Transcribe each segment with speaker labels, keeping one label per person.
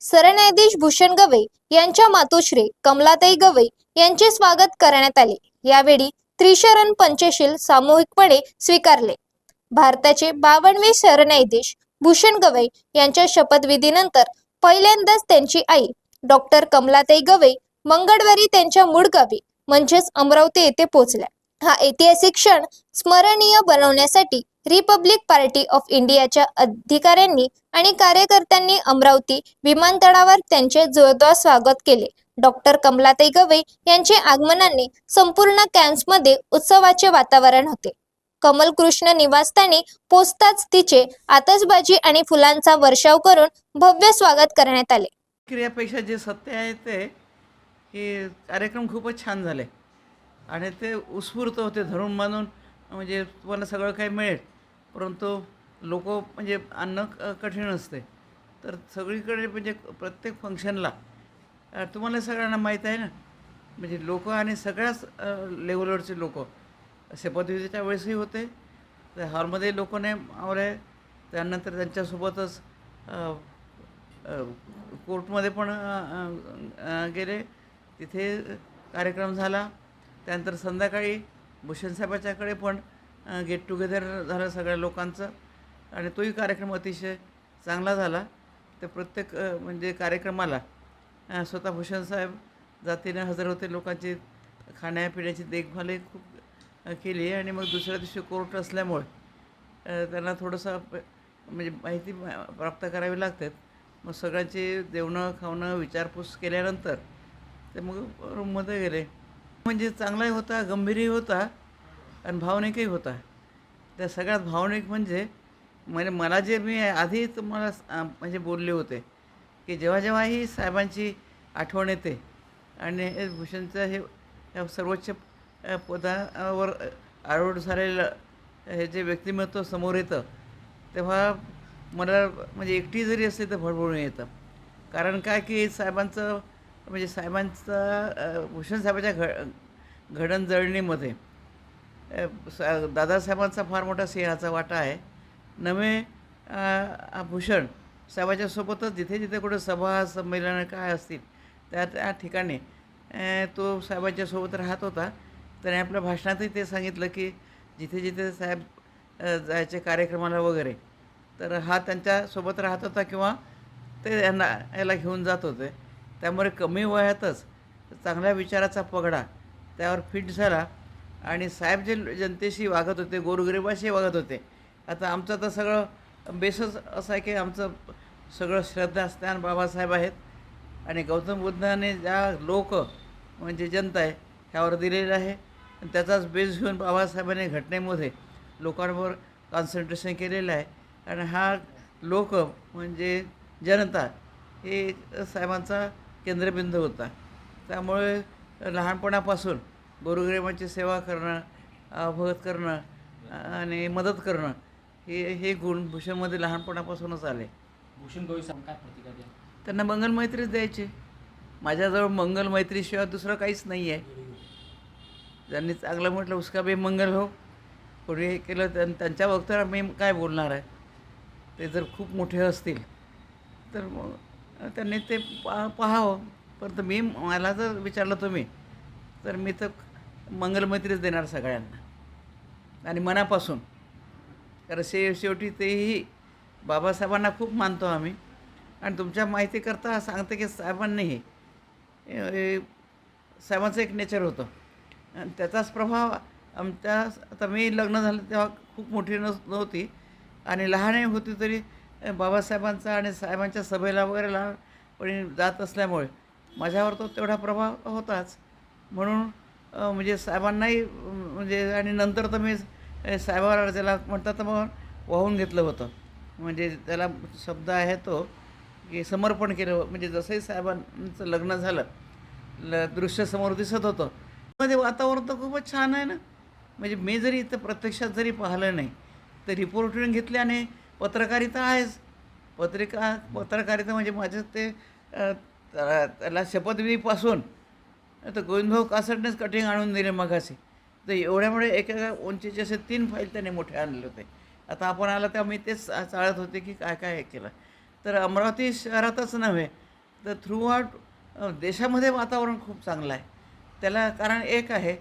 Speaker 1: सरन्यायाधीश भूषण गवई यांच्या मातोश्री कमलाताई गवई यांचे स्वागत करण्यात आले. यावेळी त्रिशरण पंचशील सामूहिकपणे स्वीकारले. भारताचे बावनवे सरन्यायाधीश भूषण गवई यांच्या शपथविधीनंतर पहिल्यांदाच त्यांची आई डॉक्टर कमलाताई गवई मंगळवारी त्यांच्या मूळ गावी म्हणजेच अमरावती येथे पोहोचल्या. हा ऐतिहासिक क्षण स्मरणीय बनवण्यासाठी रिपब्लिक पार्टी ऑफ इंडियाच्या अधिकाऱ्यांनी आणि कार्यकर्त्यांनी अमरावती विमानतळावर त्यांचे जोरदार स्वागत केले. डॉक्टर कमलाताई गवई यांचे आगमनाने संपूर्ण कॅम्प्समध्ये उत्सवाचे वातावरण होते. कमल कृष्ण निवासस्थानी पोचताच तिचे आतषबाजी आणि फुलांचा वर्षाव करून भव्य स्वागत करण्यात आले.
Speaker 2: क्रियापेक्षा जे सत्य आहे ते हे कार्यक्रम खूपच छान झाले. आणि ते उत्स्फूर्त होते धरून बांधून म्हणजे तुम्हाला सगळं काही मिळेल. परंतु लोक म्हणजे आणणं कठीण असते. तर सगळीकडे म्हणजे प्रत्येक फंक्शनला तुम्हाला सगळ्यांना माहीत आहे ना? म्हणजे लोक आणि सगळ्याच लेवलवरचे लोक. शपथविधीच्या वेळेसही होते. तर हॉलमध्ये लोक नाही आवरे. त्यानंतर त्यांच्यासोबतच कोर्टमध्ये पण गेले. तिथे कार्यक्रम झाला. त्यानंतर संध्याकाळी भूषण साहेबाच्याकडे पण गेट टुगेदर झालं सगळ्या लोकांचं. आणि तोही कार्यक्रम अतिशय चांगला झाला. तर प्रत्येक म्हणजे कार्यक्रमाला स्वतः भूषण साहेब जातीने हजर होते. लोकांची खाण्यापिण्याची देखभालही खूप केली आणि मग दुसऱ्या दिवशी कोर्ट असल्यामुळे त्यांना थोडंसं म्हणजे माहिती प्राप्त करावी लागतात मग सगळ्यांची देवणं खावणं विचारपूस केल्यानंतर ते मग रूममध्ये गेले. म्हणजे चांगलाही होता गंभीरही होता आणि भावनिकही होता. त्या सगळ्यात भावनिक म्हणजे म्हणजे मला जे मी आधी तुम्हाला म्हणजे बोलले होते की जेव्हा जेव्हा ही साहेबांची आठवण येते आणि हे भूषणचं हे या सर्वोच्च पदावर आरूढ झालेलं हे जे व्यक्तिमत्व समोर येतं तेव्हा मला म्हणजे एकटी जरी असली तर भडभडून येतं. कारण काय की साहेबांचं म्हणजे साहेबांचं भूषण साहेबाच्या घ घडणजळणीमध्ये सा- दादासाहेबांचा फार मोठा सिंहाचा वाटा आहे. नवे भूषण साहेबाच्या सोबतच जिथे जिथे कुठे सभा संमेलनं काय असतील त्या त्या ठिकाणी तो साहेबांच्या सोबत राहत होता. त्याने आपल्या भाषणातही ते सांगितलं की जिथे जिथे साहेब जायचे कार्यक्रमाला वगैरे तर हा त्यांच्यासोबत राहत होता किंवा ते यांना याला घेऊन जात होते. त्यामुळे कमी वयातच चांगल्या विचाराचा पगडा त्यावर फिट झाला. आणि साहेब जे जनतेशी वागत होते गोरगरिबाशी वागत होते आता आमचं तर सगळं बेसच असं आहे की आमचं सगळं श्रद्धास्थान बाबासाहेब आहेत. आणि गौतम बुद्धाने ज्या लोक म्हणजे जनता आहे ह्यावर दिलेलं आहे. आणि त्याचाच बेस घेऊन बाबासाहेबांनी घटनेमध्ये लोकांवर कॉन्सन्ट्रेशन केलेलं आहे. आणि हा लोक म्हणजे जनता हे साहेबांचा केंद्रबिंदू होता. त्यामुळे लहानपणापासून गोरगरिबांची सेवा करणं अवगत करणं आणि मदत करणं हे हे गुण भूषणमध्ये लहानपणापासूनच आले.
Speaker 3: भूषण गवई साहेब काय प्रतिक्रिया द्या?
Speaker 2: त्यांना मंगल मैत्रीच द्यायचे. माझ्याजवळ मंगल मैत्रीशिवाय दुसरं काहीच नाही आहे त्यांनी चांगलं म्हटलं उसका बे मंगल हो. कोणी हे केलं त्यां त्यांच्या वक्तव्यावर मी काय बोलणार आहे? ते जर खूप मोठे असतील तर मग त्यांनी ते पा पाहावं. परंतु मी मला जर विचारलं तुम्ही तर मी तर मंगलमैत्रीच देणार सगळ्यांना. आणि मनापासून. कारण शे शेवटी तेही बाबासाहेबांना खूप मानतो आम्ही. आणि तुमच्या माहितीकरता सांगते की साहेबांनीही साहेबांचं एक नेचर होतं. आणि त्याचाच प्रभाव आमच्या आता मी लग्न झालं तेव्हा खूप मोठी नस नव्हती. आणि लहानही होती तरी बाबासाहेबांचा आणि साहेबांच्या सभेला वगैरे लहानपणी जात असल्यामुळे माझ्यावर तो तेवढा प्रभाव होताच. म्हणून म्हणजे साहेबांनाही म्हणजे आणि नंतर तर मी अ, साहेबावर त्याला म्हणतात तर मग वाहून घेतलं होतं. म्हणजे त्याला शब्द आहे तो की समर्पण केलं. म्हणजे जसंही साहेबांचं लग्न झालं ल दृश्य समोर दिसत होतं. मध्ये वातावरण तर खूपच छान आहे ना. म्हणजे मी जरी इथं प्रत्यक्षात जरी पाहिलं नाही तर रिपोर्टिंग घेतल्याने आणि पत्रकारिता आहेच. पत्रिका पत्रकारिता म्हणजे माझं ते त्याला शपथविधीपासून. तर गोविंदभाऊ कासटनेच कटिंग आणून दिले मघाशी तर एवढ्यामुळे एका उंचीचे असे तीन फाईल त्याने मोठे आणले होते. आता आपण आला तर मी तेच चाळत होते की काय काय हे केलं. तर अमरावती शहरातच नव्हे तर थ्रू आउट देशामध्ये वातावरण खूप चांगलं आहे. त्याला कारण एक आहे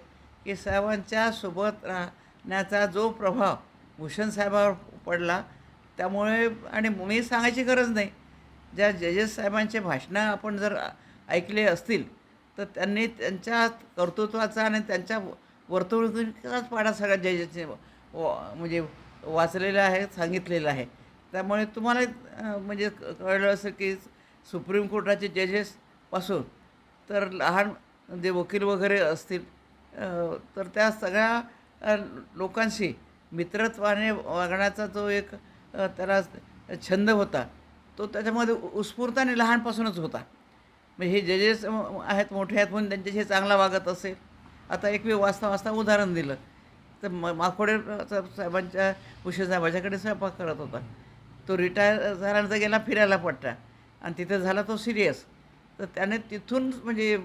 Speaker 2: की साहेबांच्या सोबत राहण्याचा जो प्रभाव भूषण साहेबावर पडला त्यामुळे आणि मी सांगायची गरज नाही. ज्या जजेस साहेबांचे भाषणं आपण जर ऐकले असतील तर त्यांनी त्यांच्या कर्तृत्वाचा आणि त्यांच्या वर्तवणुकीचाच पाडा सगळ्या जजेसने म्हणजे वाचलेला आहे सांगितलेलं आहे. त्यामुळे तुम्हाला म्हणजे कळलं असं की सुप्रीम कोर्टाचे जजेसपासून तर लहान जे वकील वगैरे असतील तर त्या सगळ्या लोकांशी मित्रत्वाने वागण्याचा जो एक त्याला छंद होता. तो त्याच्यामध्ये उत्स्फूर्त आणि लहानपासूनच होता. म्हणजे हे जजेस आहेत मोठे आहेत म्हणून त्यांच्याशी चांगला वागत असेल. आता एक मी वाचता वाचता उदाहरण दिलं. तर म माकोडे साहेबांच्या उशीर साहेबाच्याकडे स्वयंपाक करत होता. तो रिटायर झाल्यानंतर गेला फिरायला पट्टा. आणि तिथे झाला तो सिरियस. तर त्याने तिथून म्हणजे